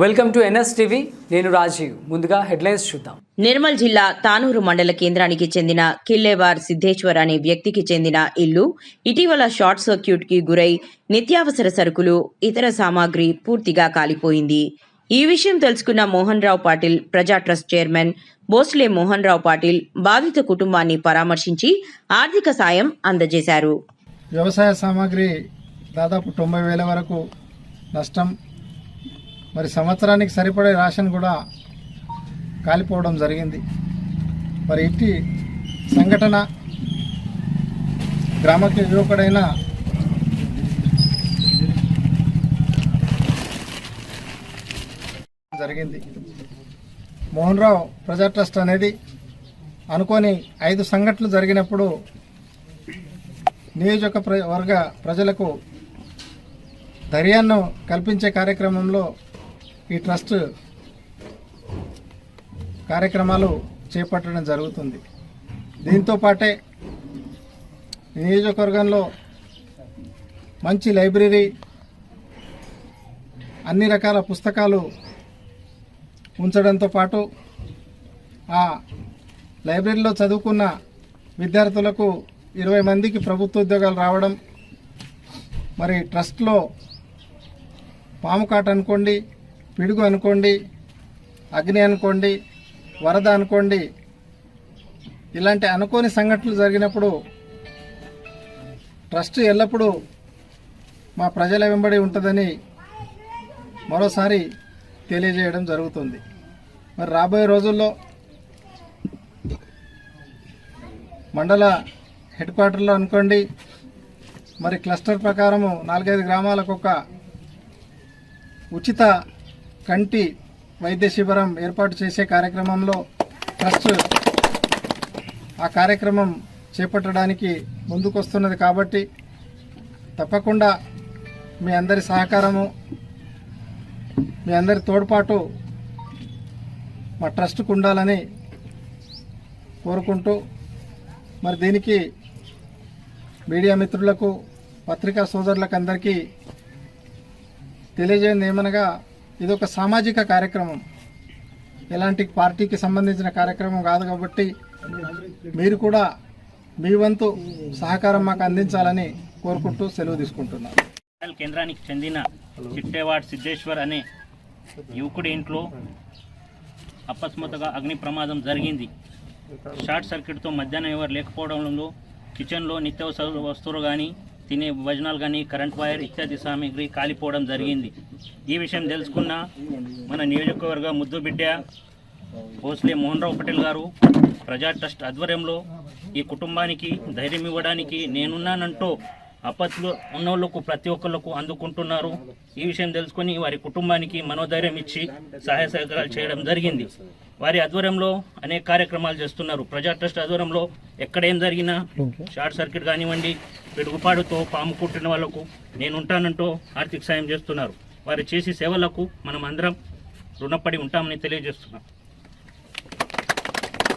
Welcome to NS TV. నేను రాజీవ్. ముందుగా headlines చూద్దాం. నిర్మల్ జిల్లా తానూరు మండల కేంద్రానికి చెందిన కిల్లేవార్ సిద్ధేశ్వర్ అనే వ్యక్తికి చెందిన ఇల్లు ఇటీవల షార్ట్ సర్క్యూట్కి గురై నిత్యావసర సరుకులు ఇతర సామాగ్రి పూర్తిగా కాలిపోయింది. ఈ విషయం తెలుసుకున్న మోహన్ రావు పాటిల్ ప్రజా ట్రస్ట్ చైర్మన్ బోస్లే మోహన్ రావు పాటిల్ బాధిత కుటుంబాన్ని పరామర్శించి ఆర్థిక సాయం అందజేశారు. వ్యవసాయ సామాగ్రి దాదాపు తొంభై వేల వరకు నష్టం మరి సంవత్సరానికి సరిపడే రేషన్ కూడా కాలిపోవడం జరిగింది. మరి ఇట్టి సంఘటన గ్రామకి యువకుడైన జరిగింది. మోహన్ రావు ప్రజా ట్రస్ట్ అనేది అనుకోని ఐదు సంఘటనలు జరిగినప్పుడు నియోజక ప్ర- వర్గ ప్రజలకు ధైర్యాన్ని కల్పించే కార్యక్రమంలో ఈ ట్రస్ట్ కార్యక్రమాలు చేపట్టడం జరుగుతుంది. దీంతో పాటే నియోజకవర్గంలో మంచి లైబ్రరీ అన్ని రకాల పుస్తకాలు ఉంచడంతో పాటు ఆ లైబ్రరీలో చదువుకున్న విద్యార్థులకు ఇరవై మందికి ప్రభుత్వ ఉద్యోగాలు రావడం మరి ట్రస్ట్లో పాము కాట అనుకోండి పిడుగు అనుకోండి అగ్ని అనుకోండి వరద అనుకోండి ఇలాంటి అనుకోని సంఘటనలు జరిగినప్పుడు ట్రస్ట్ ఎల్లప్పుడూ మా ప్రజల వెంబడి ఉంటుందని మరోసారి తెలియజేయడం జరుగుతుంది. మరి రాబోయే రోజుల్లో మండల హెడ్ క్వార్టర్లో అనుకోండి మరి క్లస్టర్ ప్రకారము నాలుగైదు గ్రామాలకు ఒక ఉచిత కంటి వైద్య శిబిరం ఏర్పాటు చేసే కార్యక్రమంలో ట్రస్ట్ ఆ కార్యక్రమం చేపట్టడానికి ముందుకొస్తున్నది కాబట్టి తప్పకుండా మీ అందరి సహకారము మీ అందరి తోడ్పాటు మా ట్రస్ట్కు ఉండాలని కోరుకుంటూ మరి దీనికి మీడియా మిత్రులకు పత్రికా సోదరులకు అందరికీ తెలియజేయండి ఏమనగా ఇది ఒక సామాజిక కార్యక్రమం. ఎలాంటి పార్టీకి సంబంధించిన కార్యక్రమం కాదు కాబట్టి మీరు కూడా మీ వంతు సహకారం మాకు అందించాలని కోరుకుంటూ సెలవు తీసుకుంటున్నాను కేంద్రానికి చెందిన చిట్టేవాడ్ సిద్ధేశ్వర్ అనే యువకుడి ఇంట్లో అకస్మాత్తుగా అగ్ని ప్రమాదం జరిగింది. షార్ట్ సర్క్యూట్తో మధ్యాహ్నం ఎవరు లేకపోవడంలో కిచెన్లో నిత్యావసర వస్తువులు కానీ తినే భోజనాలు కానీ కరెంట్ వైర్ ఇత్యాది సామాగ్రి కాలిపోవడం జరిగింది. ఈ విషయం తెలుసుకున్న మన నియోజకవర్గ ముద్దు బిడ్డ భోస్లే మోహన్రావు పటేల్ గారు ప్రజా ట్రస్ట్ ఆధ్వర్యంలో ఈ కుటుంబానికి ధైర్యం ఇవ్వడానికి నేనున్నానంటూ ఆపత్తులు ఉన్నోళ్ళకు ప్రతి ఒక్కళ్ళకు అందుకుంటున్నారు. ఈ విషయం తెలుసుకొని వారి కుటుంబానికి మనోధైర్యం ఇచ్చి సహాయ సహకారాలు చేయడం జరిగింది. వారి ఆధ్వర్యంలో అనేక కార్యక్రమాలు చేస్తున్నారు. ప్రజా ట్రస్ట్ ఆధ్వర్యంలో ఎక్కడ ఏం జరిగినా షార్ట్ సర్క్యూట్ కానివ్వండి పిడుగుపాడుతో పాము కుట్టిన వాళ్ళకు నేను ఉంటానంటూ ఆర్థిక సాయం చేస్తున్నారు. వారు చేసే సేవలకు మనం అందరం రుణపడి ఉంటామని తెలియజేస్తున్నాం.